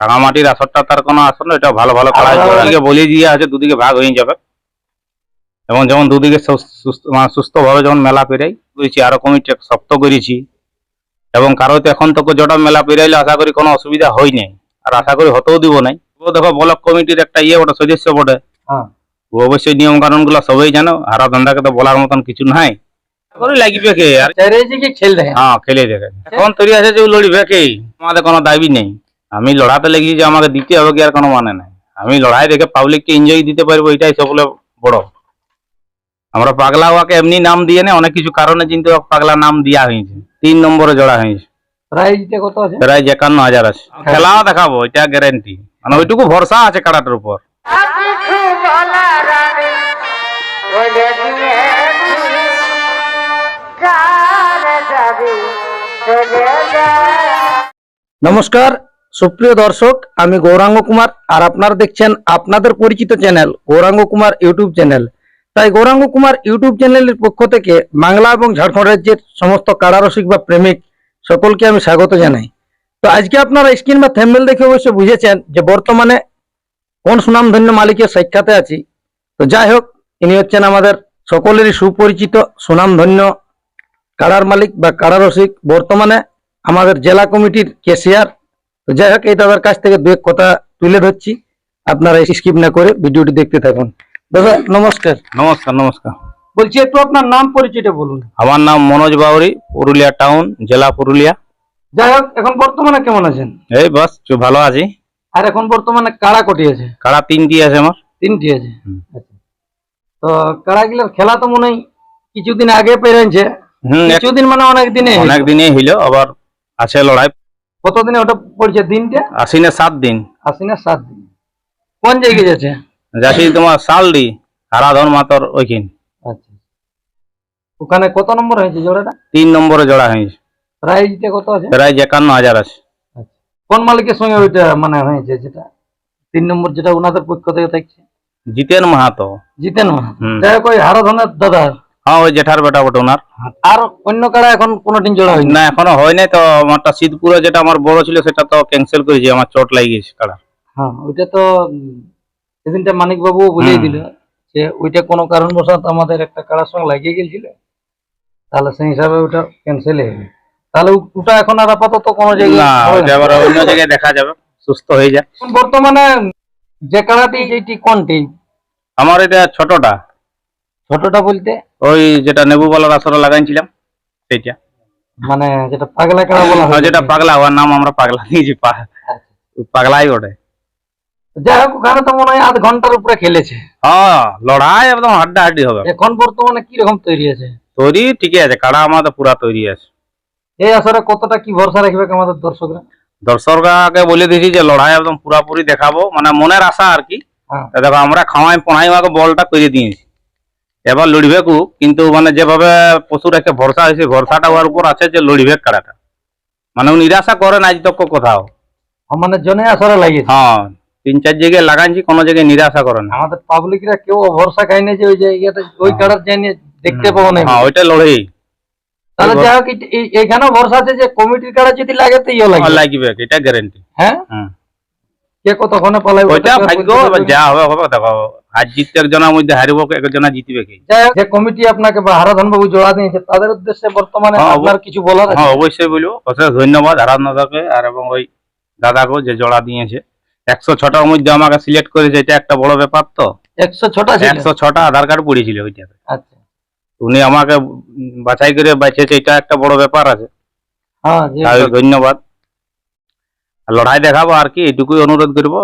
রাঙামাটির আসরটা তার কোনো আসর না এটা ভালো ভালো আলাদা- দুদিকে বলিয়ে দিয়ে আছে দুদিকে ভাগ হয়ে যাবে। এবং যেমন দুদিকে সুস্থ মানে সুস্থভাবে যেমন মেলা পেরাই করেছি আরও কমিটি শক্ত করেছি। এবং কারোতে এখন তো যেটা মেলা পেরাইলে আশা করি কোনো অসুবিধা হয় নাই। আর আশা করি হতেও দিব নাই। দেখো ব্লক কমিটির একটা ইয়ে বটে সদস্য বটে। হ্যাঁ। অবশ্যই নিয়ম কানুনগুলো সবাই জানো হারা ধান্দাকে তো বলার মতন কিছু নাই। লাগবে কে? আর খেল হ্যাঁ খেলে দেখে এখন তৈরি আছে যে লড়বে কে? আমাদের কোনো দাবি নেই। আমি লড়াতে লেগেছি যে আমাকে দিতে হবে কি আর কোনো মানে নাই। আমি লড়াই দেখে পাবলিককে এনজয় দিতে পারব এটাই সকলে বড়। আমরা পাগলা ওয়াকে এমনি নাম দিয়ে না অনেক কিছু কারণে কিন্তু পাগলা নাম দেওয়া হয়েছে। তিন নম্বরে জোড়া হয়েছে। প্রাইজটা কত আছে? প্রায় একান্ন হাজার আছে। খেলাও দেখাবো এটা গ্যারেন্টি মানে ওইটুকু ভরসা আছে কাড়াটার উপর। নমস্কার সুপ্রিয় দর্শক, আমি গৌরাঙ্গ কুমার আর আপনারা দেখছেন আপনাদের পরিচিত channel, Gauranga Kumar YouTube channel. তাই গৌরাঙ্গ কুমার ইউটিউব চ্যানেলের পক্ষ থেকে বাংলা এবং ঝাড়খণ্ড রাজ্যের সমস্ত কারারসিক বা প্রেমিক সকলকে আমি স্বাগত জানাই। তো আজকে আপনারা স্ক্রিন বা থ্যাম্বেল দেখে অবশ্যই বুঝেছেন যে বর্তমানে কোন সুনামধন্য মালিকের সাক্ষাতে আছি। তো যাই হোক, ইনি হচ্ছেন আমাদের সকলেরই সুপরিচিত, সুনামধন্য কারার মালিক বা কারারসিক। বর্তমানে আমাদের জেলা কমিটির কেসিয়ার তো যাই হোক এই দাদার কাছ থেকে দু এক কথা তুলে ধরছি। আপনারা স্কিপ না করে ভিডিওটি দেখতে থাকুন। দাদা নমস্কার। নমস্কার নমস্কার। বলছি একটু আপনার নাম পরিচয়টা বলুন। আমার নাম মনোজ বাউরি পুরুলিয়া টাউন জেলা পুরুলিয়া। যাই হোক এখন বর্তমানে কেমন আছেন? এই বাস ভালো আছি। আর এখন বর্তমানে কাড়া কটি আছে? কাড়া তিনটি আছে আমার। তিনটি আছে? তো আচ্ছা। তো খেলা তো মনে হয় কিছুদিন আগে পেরেছে। কিছুদিন মানে অনেক দিনে অনেক দিনই হইল আবার আছে লড়াই। কতদিনে ওটা পড়ছে? দিনটা? আশ্বিনে সাত দিন। আশি না সাত দিন। কোন জায়গায় যাচ্ছে যাচ্ছি তোমার শালডি হারাধন মাতর ওইখিন। আচ্ছা। ওখানে কত নম্বর হয়েছে জোড়াটা? তিন নম্বরে জোড়া হয়েছে। প্রাইজটা কত আছে? প্রায় একান্ন হাজার আছে। কোন মালিকের সঙ্গে ওইটা মানে হয়েছে যেটা? তিন নম্বর যেটা ওনাদের পক্ষ থেকে থাকছে? জিতেন মাহাতো। জিতেন মা হুম। যাই হোক ওই হারাধনের দাদা হ্যাঁ ওই জেঠার বেটা বটে ওনার। আর অন্য কারা এখন কোনোদিন জোড়া হয়নি? না এখনও হয় নাই তো আমারটা শীতপুরে যেটা আমার বড় ছিল সেটা তো ক্যান্সেল করেছি আমার চোট লাগিয়ে গেছে কাড়া হ্যাঁ ওইটা তো সেদিনটা মানিক বাবু বলেই দিল যে ওইটা কোনো কারণবশত আমাদের একটা কারার সঙ্গে লাগিয়ে গেছিল তাহলে সেই হিসাবে ওটা ক্যান্সেল হয়ে গেল। তাহলে ওটা এখন আর আপাতত কোনো জায়গায় না অন্য জায়গায় দেখা যাবে সুস্থ হয়ে যায়। বর্তমানে যে কারাটি যেটি কোনটি? আমার এটা ছোটটা। ছোটটা বলতে? ওই যেটা নেবু বলার আসরে লাগাইছিলাম সেইটা। মানে যেটা পাগলা কারা বলা হয় যেটা পাগলা ওর নাম আমরা পাগলা দিয়েছি পাগলাই ওঠে যাই হোক ওখানে তো মনে হয় আধ ঘণ্টার উপরে খেলেছে। হ্যাঁ লড়াই একদম হাড্ডা হাড্ডি হবে এখন বর্তমানে কি রকম তৈরি আছে? তৈরি ঠিকই আছে কাড়া আমাদের পুরা তৈরি আছে। এই আসরে কতটা কি ভরসা রাখবে আমাদের দর্শকরা? দর্শককে বলে দিয়েছি যে লড়াই একদম পুরাপুরি দেখাবো। মানে মনের আশা আর কি। হ্যাঁ। দেখো আমরা খাওয়াই আমাকে বলটা করে দিয়েছি। এবার লড়বে কু কিন্তু মানে যেভাবে পশুর একটা ভরসা হয়েছে ভরসাটা ওর উপর আছে যে লড়বে কাড়াটা মানে নিরাশা করে না আজ তক কোথাও। মানে জনে আসরে লাগিয়েছে। হ্যাঁ তিন চার জায়গায় লাগাইছি কোনো জায়গায় নিরাশা করে না আমাদের পাবলিকরা কেউ ভরসা খায় না যে ওই জায়গাটা ওই কারার জানিয়ে দেখতে পাবো না হ্যাঁ ওইটা লড়েই। তাহলে যাই হোক এই- ভরসা আছে যে কমিটির কারা যদি লাগে তো ইয়ে লাগে লাগবে এটা গ্যারেন্টি হ্যাঁ? কে কতক্ষণে পালাইবে ওইটা ভাগ্য যা হবে হবে দেখো আজ জিততে একজনের মধ্যে হারিব একজনা জিতবে কি? যে কমিটি আপনাকে বা হারাধন বাবু জোড়া দিয়েছে তাদের উদ্দেশ্যে বর্তমানে হ্যাঁ, আপনার কিছু বলার হ্যাঁ অবশ্যই বলব। অশেষ ধন্যবাদ আরাধনাদাকে আর এবং ওই দাদাকেও যে জোড়া দিয়েছে। একশো ছটার মধ্যে আমাকে সিলেক্ট করেছে এটা একটা বড় ব্যাপার তো। একশো ছটা একশো ছটা আধার কার্ড পড়েছিল ওইটাতে। আচ্ছা। উনি আমাকে বাছাই করে বাঁচেছে এটা একটা বড় ব্যাপার আছে। হ্যাঁ ধন্যবাদ। লড়াই দেখাবো আর কি এটুকুই অনুরোধ করব।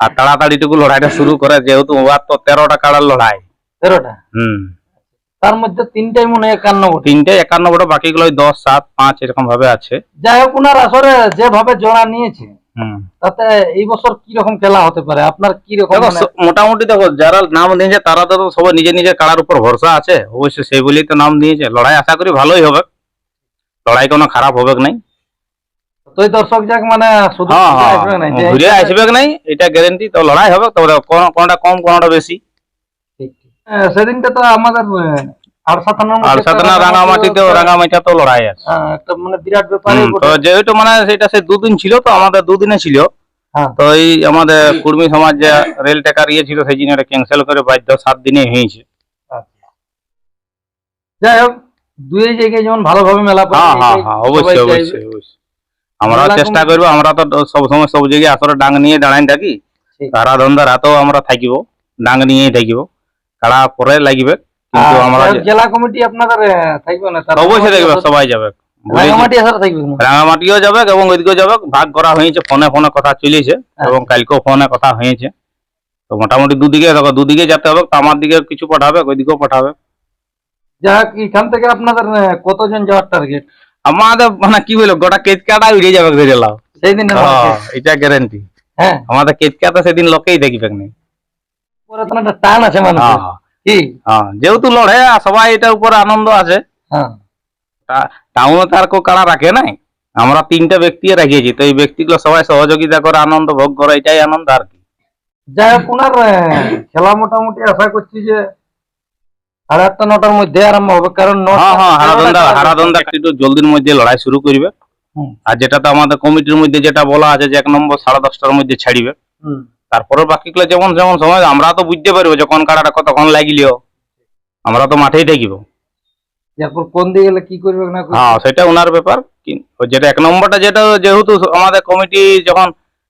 আর তাড়াতাড়িটুকু লড়াইটা শুরু করে যেহেতু ওয়ার তো তেরোটা কাড়ার লড়াই। তেরোটা? হুম। তার মধ্যে তিনটাই মনে হয় একান্ন বটে তিনটে একান্ন বাকিগুলো দশ সাত পাঁচ এরকম ভাবে আছে। যাই হোক ওনার আসরে যেভাবে জোড়া নিয়েছে হুম। তাতে এই বছর কি রকম খেলা হতে পারে? আপনার কি রকম মোটামুটি দেখো যারা নাম দিয়েছে তারা তো সবাই নিজের নিজের কাড়ার উপর ভরসা আছে। অবশ্যই সেই বলেই তো নাম দিয়েছে। লড়াই আশা করি ভালোই হবে। লড়াই কোনো খারাপ হবে নাই। তো দর্শক যাক মানে শুধু হ্যাঁ ঘুরে হ্যাঁ আসবে না, যে- ঘুরে আসবে নাই এটা গ্যারেন্টি তো লড়াই হবে তবে কোনটা কম কোনটা বেশি। হ্যাঁ, তো আমাদের তো হ্যাঁ, মানে তো মানে সেটা সে দুদিন ছিল তো আমাদের দুদিনে ছিল। হ্যাঁ। তো এই আমাদের কুর্মী সমাজ যে রেল টেকার ইয়ে ছিল সেই জন্য ক্যান্সেল করে বাধ্য সাত দিনে হয়েছে। যাই হোক দুই জায়গায় যেমন ভালোভাবে মেলা হ্যাঁ হ্যাঁ হ্যাঁ অবশ্যই অবশ্যই অবশ্যই। আমরা চেষ্টা করব আমরা তো সব সময় সব জায়গায় আসলে ডাং নিয়ে দাঁড়াই থাকি। সারা ধন্দার হাতেও আমরা থাকিব ডাং নিয়েই থাকিব। কাড়া পরে লাগিবে কিন্তু আমরা জেলা কমিটি আপনাদের থাকবে না অবশ্যই রাঙামাটি সবাই যাবে। থাকবে রাঙামাটিও যাবে এবং ওইদিকেও যাবে। ভাগ করা হয়েছে ফোনে ফোনে কথা চলেছে হ্যাঁ। এবং কালকেও ফোনে কথা হয়েছে। তো মোটামুটি দুদিকে দেখো দুদিকে যেতে হবে তো আমার দিকে কিছু পাঠাবে ওইদিকেও পাঠাবে। যাই হোক এখান থেকে আপনাদের কতজন যাওয়ার টার্গেট আমাদের মানে কি বলব গোটা কেচকাটা উড়ে যাবে ধরে লাও। সেই দিন হ্যাঁ, এটা গ্যারেন্টি হ্যাঁ। আমাদের কেচকাটা সেদিন লোকেই দেখবে না। পরে তো একটা টান আছে মানুষ হ্যাঁ কি? হ্যাঁ যেহেতু লড়ে সবাই এটার উপরে আনন্দ আছে। হ্যাঁ। টাউনে তার কেউ কারা রাখে নাই? আমরা তিনটা ব্যক্তি রাখিয়েছি তো এই ব্যক্তিগুলো সবাই সহযোগিতা করে আনন্দ ভোগ করে এটাই আনন্দ আর কি। যাই হোক ওনার খেলা মোটামুটি আশা করছি যে সাড়ে আটটা নটার মধ্যে আরম্ভ হবে কারণ হ্যাঁ হ্যাঁ হারাদন্দা একটু জলদির মধ্যে লড়াই শুরু করবে। আর যেটা তো আমাদের কমিটির মধ্যে যেটা বলা আছে যে এক নম্বর সাড়ে দশটার মধ্যে ছাড়িবে। তারপরে বাকিগুলো যেমন যেমন সময় আমরা তো বুঝতে পারব যে কোন কাড়াটা কতক্ষণ লাগিলিও। আমরা তো মাঠেই থাকিব। এরপর কোন দিকে গেলে কি করবে না হ্যাঁ সেটা ওনার ব্যাপার। যেটা এক নম্বরটা যেটা যেহেতু আমাদের কমিটি যখন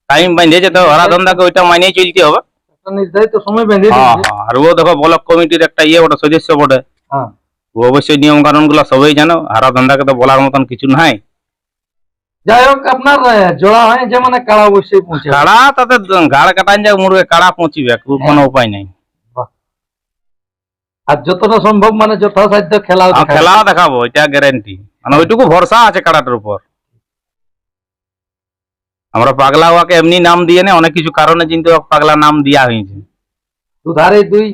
টাইম বাঁধেছে তো হারাদন্দাকে ওইটা মানিয়ে চলতে হবে। নির্ধারিত সময় বেঁধে হ্যাঁ হ্যাঁ আর ও দেখো ব্লক কমিটির একটা ইয়ে বটে সদস্য বটে। হ্যাঁ। ও অবশ্যই নিয়ম কানুনগুলো সবাই জানো হারাদন্দাকে তো বলার মতন কিছু নাই। যাই হোক আপনার আহ, জোড়া হয় যে মানে কাড়া অবশ্যই পৌঁছে কাড়া তাতে গাড় কাটান যায় মুরগে কাড়া পৌঁছিবে কোনো উপায় নাই। আর যতটা সম্ভব মানে যথাসাধ্য খেলা খেলাও দেখাবো এটা গ্যারেন্টি মানে ওইটুকু ভরসা আছে কাড়াটার উপর। আমরা পাগলা ওয়াকে এমনি নাম দিয়ে নে অনেক কিছু কারণে কিন্তু পাগলা নাম দেওয়া হয়েছে। দুধারে দুই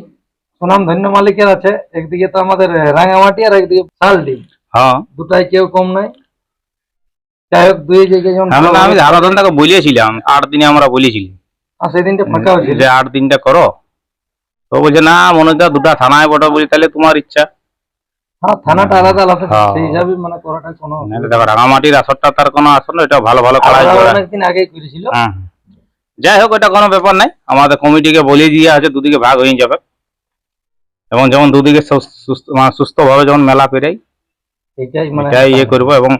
সুনাম ধন্য মালিকের আছে একদিকে তো আমাদের রাঙামাটি আর একদিকে শালডি। হ্যাঁ। দুটাই কেউ কম নাই। যাই হোক দুই জায়গায় যেমন আমি হারাদন্দাকে বলিয়েছিলাম আট দিনে আমরা বলেছিলি আর সেদিনটা ফাঁকা হয়েছিল যে আট দিনটা করো। তো বলছে না মনে হচ্ছে দুটা থানায় বটে বলি তাহলে তোমার ইচ্ছা। থানাটা আলাদা আলাদা। হ্যাঁ। সেই হিসাবে মানে করাটা কোনো দেখো রাঙামাটির আসরটা তার কোনো আসর না এটা ভালো ভালো কাড়াই অনেকদিন আগেই করেছিল। যাই হোক এটা কোনো ব্যাপার নাই। আমাদের কমিটিকে বলিয়ে দিয়ে আছে দুদিকে ভাগ হয়ে যাবে। এবং যেমন দুদিকে সুস্থ মানে সুস্থভাবে যেমন মেলা পেরাই এটাই মানে ইয়ে করব এবং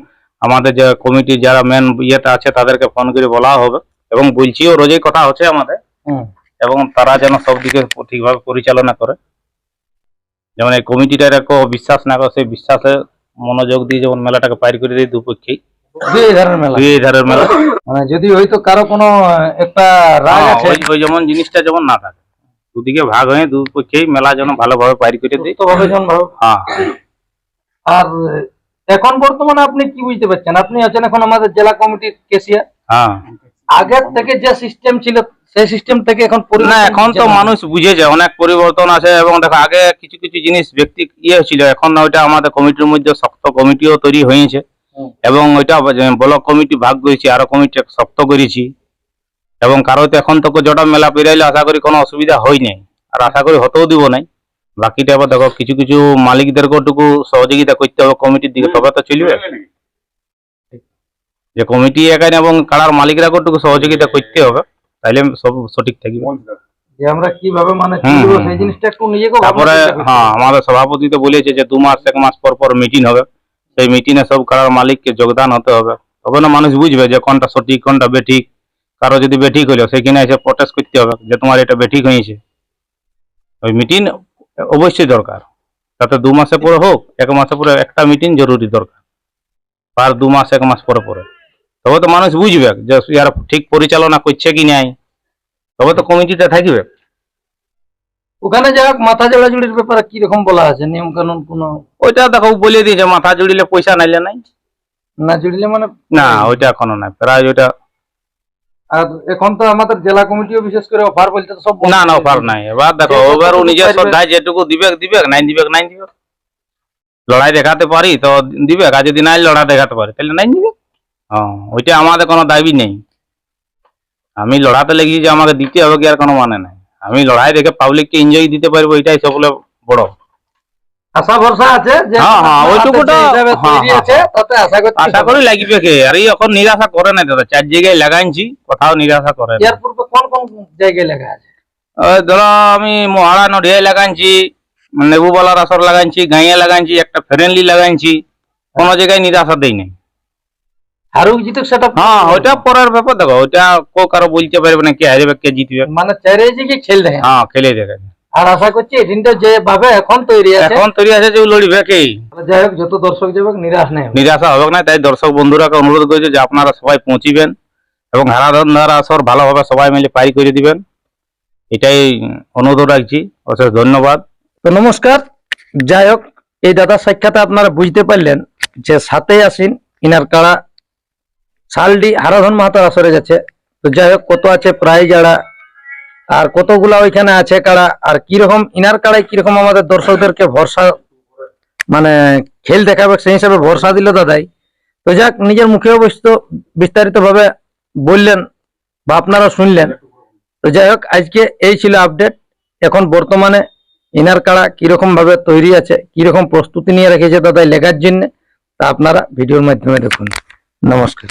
আমাদের যে কমিটির যারা মেন ইয়েটা আছে তাদেরকে ফোন করে বলা হবে। এবং বলছিও রোজই কথা হচ্ছে আমাদের। হুম। এবং তারা যেন সব দিকে ঠিকভাবে পরিচালনা করে। যেমন এই কমিটিটার একটা বিশ্বাস না করে সেই বিশ্বাসে মনোযোগ দিয়ে যেমন মেলাটাকে পার করে দিই দুপক্ষেই। দুই ধরনের মেলা। দুই ধারের মেলা। মানে যদি হয়তো কারও কোনো একটা রাগ হ্যাঁ, আছে ওই যেমন জিনিসটা যেমন না থাকে। দুদিকে ভাগ হয়ে দুপক্ষেই মেলা যেন ভালোভাবে পার করে যেমন ভাবে হ্যাঁ। আর এখন বর্তমানে আপনি কি বুঝতে পারছেন? আপনি আছেন এখন আমাদের জেলা কমিটির কেসিয়ার হ্যাঁ। আগের থেকে যে সিস্টেম ছিল সেই সিস্টেম থেকে এখন না এখন তো। মানুষ বুঝেছে অনেক পরিবর্তন আছে এবং দেখো আগে কিছু কিছু জিনিস ব্যক্তি ইয়ে ছিল এখন না ওইটা আমাদের কমিটির মধ্যে শক্ত কমিটিও তৈরি হয়েছে। এবং ওইটা ব্লক কমিটি ভাগ করেছি আরও কমিটি শক্ত করেছি। এবং কারও তো এখন তো জটা মেলা পেরাইলে আশা করি কোনো অসুবিধা হয় নাই। আর আশা করি হতেও দিব নাই। বাকিটা এবার দেখো কিছু কিছু মালিকদেরকেও টুকু সহযোগিতা করতে হবে কমিটির দিকে তবে তো চলবে। যে কমিটি একাই এবং কারার মালিকরাকেও টুকু সহযোগিতা করতে হবে। তাইলে সব সঠিক থাকবে যে আমরা কীভাবে মানে হুম, সেই জিনিসটা একটু নিজেকে তারপরে হ্যাঁ আমাদের সভাপতি তো বলেছে যে দু মাস এক মাস পর পর মিটিং হবে। সেই মিটিংয়ে সব কারার মালিককে যোগদান হতে হবে। তবে না মানুষ বুঝবে যে কোনটা সঠিক কোনটা বেঠিক। কারও যদি বেঠিক হলো সেখানে এসে প্রটেস্ট করতে হবে যে তোমার এটা বেঠিক হয়েছে। ওই মিটিং অবশ্যই দরকার। তাতে দু মাসে পরে হোক এক মাসে পরে একটা মিটিং জরুরি দরকার। আর দু মাস এক মাস পরে পরে। তবে তো মানুষ বুঝবে যে ইয়ারা ঠিক পরিচালনা করছে কি নাই। তবে তো কমিটিটা থাকবে। ওখানে হোক মাথা জোড়াজুড়ির ব্যাপারে কি রকম বলা আছে? নিয়ম কানুন কোনো? ওইটা দেখো বলে দিয়েছে মাথা জুড়িলে পয়সা নাইলে নাই। না জুড়িলে মানে? না ওইটা এখনও নাই প্রায় ওইটা। আর এখন তো আমাদের জেলা কমিটিও বিশেষ করে অফার বলতে সব না না অফার নাই। এবার দেখো যে এবার যতটুকু শ্রদ্ধায় যেটুকু দিবে দিবে। নাই দিবে নাই দিবে। লড়াই দেখাতে পারি তো দিবে। আর যদি নাই লড়াই দেখাতে পারি তাহলে নাই দিবে। ওইটা আমাদের কোনো দাবি নেই। আমি লড়াতে লেগে যে আমাকে দিতে হবে কি আর কোনো মানে নাই। আমি লড়াই দেখে পাবলিককে এনজয় দিতে পারব এটাই সকলে বড়। আশা ভরসা আছে যে হ্যাঁ, হ্যাঁ, ওইটুকুটা- হ্যাঁ, তৈরি আছে তাতে আশা করছি আশা করি লাগবে কে? আর এই এখন নিরাশা করে না দাদা চার জায়গায় লাগাইছি কোথাও নিরাশা করে এর পূর্বে কোন কোন জায়গায় লেখা আছে? ধরো আমি নডিয়ায় লাগাইছি নেবুবালার আসর লাগাইছি গাইয়া লাগাইছি একটা ফ্রেন্ডলি লাগাইছি কোনো জায়গায় নিরাশা দেই নাই। হারুক জিতুক সেটা হ্যাঁ পরের ব্যাপার দেখো ওইটা কেউ কারও বলতে পারবে না কে হারবে কে জিতবে। মানে খেল হ্যাঁ খেলে দেখে। আর আশা করছি এই দিনটা যে ভাবে এখন তৈরি আছে এখন তৈরি আছে যে লড়বে কে? যাই হোক যত দর্শক যাবে নিরাশ নেই নিরাশা হবে না তাই দর্শক বন্ধুরাকে অনুরোধ করেছে যে আপনারা সবাই পৌঁছিবেন এবং হারাধন্ধার আসর ভালোভাবে সবাই মিলে পাই করে দিবেন। এটাই অনুরোধ রাখছি অশেষ ধন্যবাদ। তো নমস্কার যাই হোক এই দাদার সাক্ষাতে আপনারা বুঝতে পারলেন যে সাতই আসিন ইনার কাড়া শালডি হারাধন মাহাতার আসরে গেছে তো যাই হোক কত আছে প্রায় যারা, আর কতগুলা ওইখানে আছে কারা, আর কীরকম, ইনার কাড়ায় কীরকম আমাদের দর্শকদেরকে ভরসা মানে খেল দেখাবে সেই হিসাবে ভরসা দিল দাদাই। তো যাক, নিজের মুখে অবশ্য বিস্তারিত ভাবে বললেন বা আপনারা শুনলেন। তো যাই হোক আজকে এই ছিল আপডেট। এখন বর্তমানে ইনার কাড়া কীরকম ভাবে তৈরি আছে, কীরকম প্রস্তুতি নিয়ে রেখেছে দাদাই লেখার জন্য, তা আপনারা ভিডিওর মাধ্যমে দেখুন। নমস্কার